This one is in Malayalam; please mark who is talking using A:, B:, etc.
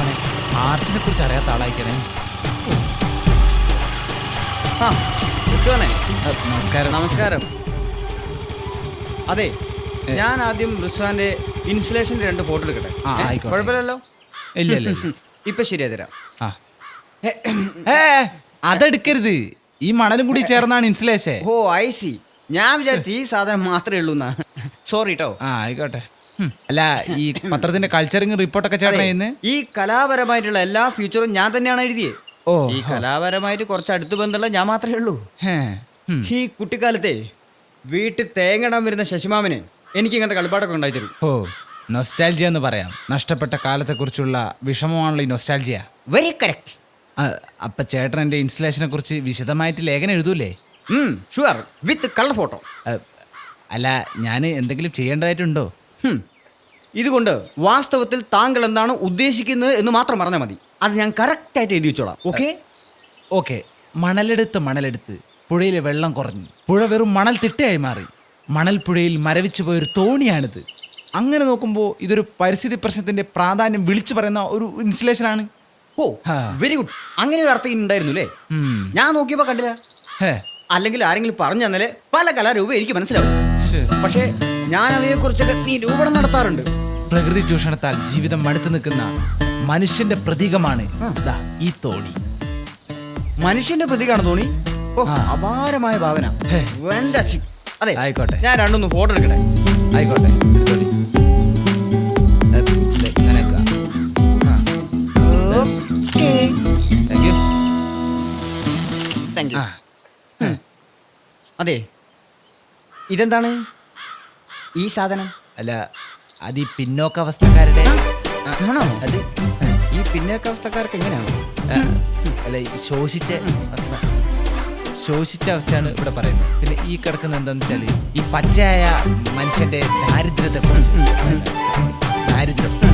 A: ഇതിനെ കുറിച്ച് അറിയാത്ത ആളായിക്കണേ
B: ആ
A: നമസ്കാരം.
B: നമസ്കാരം. അതെ ഞാൻ ആദ്യം റിസ്വാന്റെ ഇൻസുലേഷന്റെ രണ്ട് ഫോട്ടോ എടുക്കട്ടെ?
A: ആ,
B: ഏ,
A: ആയിക്കോട്ടെ.
B: കുഴപ്പമില്ലല്ലോ?
A: ഇല്ല ഇല്ല ഇല്ല.
B: ഇപ്പൊ ശരിയാ തരാം.
A: ആ. ഏ അതെടുക്കരുത്. ഈ മണലും കൂടി ചേർന്നാണ് ഇൻസുലേഷൻ.
B: Oh I C. ഞാൻ വിചാരിച്ചു ഈ സാധനം മാത്രമേ ഉള്ളൂ എന്നാ സോറി കേട്ടോ
A: ആ ആയിക്കോട്ടെ. അല്ല ഈ പത്രത്തിന്റെ കൾച്ചറിങ് റിപ്പോർട്ടൊക്കെ ചേട്ടൻ
B: ഈ കലാപരമായിട്ടുള്ള എല്ലാ ഫ്യൂച്ചറും ഞാൻ തന്നെയാണ് എഴുതിയേ.
A: ഓ
B: ഈ കലാപരമായിട്ട് കുറച്ച് അടുത്ത് ബന്ധമുള്ള ഞാൻ മാത്രമേ ഉള്ളൂ. ഈ കുട്ടിക്കാലത്തെ വീട്ടിൽ തേങ്ങടാൻ വരുന്ന ശശിമാമന് എനിക്ക് ഇങ്ങനത്തെ കളിപ്പാടൊക്കെ ഉണ്ടായിത്തരും.
A: ഓ നൊസ്റ്റാൽജിയ എന്ന് പറയാം. നഷ്ടപ്പെട്ട കാലത്തെക്കുറിച്ചുള്ള വിഷമമാണല്ലോ ഈ നൊസ്റ്റാൽജിയ
B: വെരി കറക്റ്റ്
A: അപ്പൊ ചേട്ടൻ എന്റെ ഇൻസ്റ്റലേഷനെ കുറിച്ച് വിശദമായിട്ട് ലേഖനം എഴുതൂലേ?
B: ഷുവർ വിത്ത് കളർ ഫോട്ടോ
A: അല്ല ഞാൻ എന്തെങ്കിലും ചെയ്യേണ്ടതായിട്ടുണ്ടോ?
B: ഇതുകൊണ്ട് വാസ്തവത്തിൽ താങ്കൾ എന്താണ് ഉദ്ദേശിക്കുന്നത് എന്ന് മാത്രം പറഞ്ഞാൽ മതി. അത് ഞാൻ കറക്റ്റായിട്ട് എഴുതി വെച്ചോളാം. ഓക്കെ?
A: ഓക്കെ. മണലെടുത്ത് മണലെടുത്ത് പുഴയിലെ വെള്ളം കുറഞ്ഞു. പുഴ വെറും മണൽ തിട്ടയായി മാറി. മണൽ പുഴയിൽ മരവിച്ചു പോയൊരു തോണിയാണിത്. അങ്ങനെ നോക്കുമ്പോൾ ഇതൊരു പരിസ്ഥിതി പ്രശ്നത്തിന്റെ പ്രാധാന്യം വിളിച്ചു പറയുന്ന ഒരു ഇൻസ്റ്റലേഷനാണ്.
B: ഓ. വെരി ഗുഡ് അങ്ങനെ ഒരു അർത്ഥം ഉണ്ടായിരുന്നു അല്ലേ. ഞാൻ നോക്കിയപ്പോ കണ്ടില്ല. അല്ലെങ്കിൽ ആരെങ്കിലും പറഞ്ഞു തന്നാലേ പല കലാരൂപം എനിക്ക് മനസ്സിലാവും. പക്ഷേ ഞാൻ അവയെ കുറിച്ചൊക്കെ നിരൂപണം നടത്താറുണ്ട്.
A: പ്രകൃതി ചൂഷണത്താൽ ജീവിതം മടുത്തു നിൽക്കുന്ന മനുഷ്യന്റെ പ്രതീകമാണ് ദാ ഈ തോണി.
B: മനുഷ്യന്റെ പ്രതീകമാണ് തോണി? ഓ
A: ആ.
B: അപാരമായ ഭാവന.
A: ഹേ.
B: അതെ
A: ആയിക്കോട്ടെ.
B: ഞാൻ രണ്ടൊന്ന് ഫോട്ടോ എടുക്കട്ടെ?
A: ആയിക്കോട്ടെ എടുത്തോളി. ഏ, ദേ, ഇങ്ങനെ വെക്കാം. ആ, thank you.
B: താങ്ക് യു
A: ആ,
B: അതെ. ഇതെന്താണ്? ഈ സാധനം?
A: അല്ല അത് ഈ പിന്നോക്കാവസ്ഥക്കാരുടെ അവസ്ഥക്കാരുടെ
B: ആണോ?
A: അത്
B: ഈ പിന്നോക്ക അവസ്ഥക്കാർക്ക് എങ്ങനെയാണ്?
A: അല്ല ശോഷിച്ച അവസ്ഥ ശോഷിച്ച അവസ്ഥയാണ് ഇവിടെ പറയുന്നത്. പിന്നെ ഈ കിടക്കുന്ന എന്താന്ന് വെച്ചാൽ ഈ പച്ചയായ മനുഷ്യന്റെ ദാരിദ്ര്യത്തെ കുറിച്ച് ദാരിദ്ര്യം.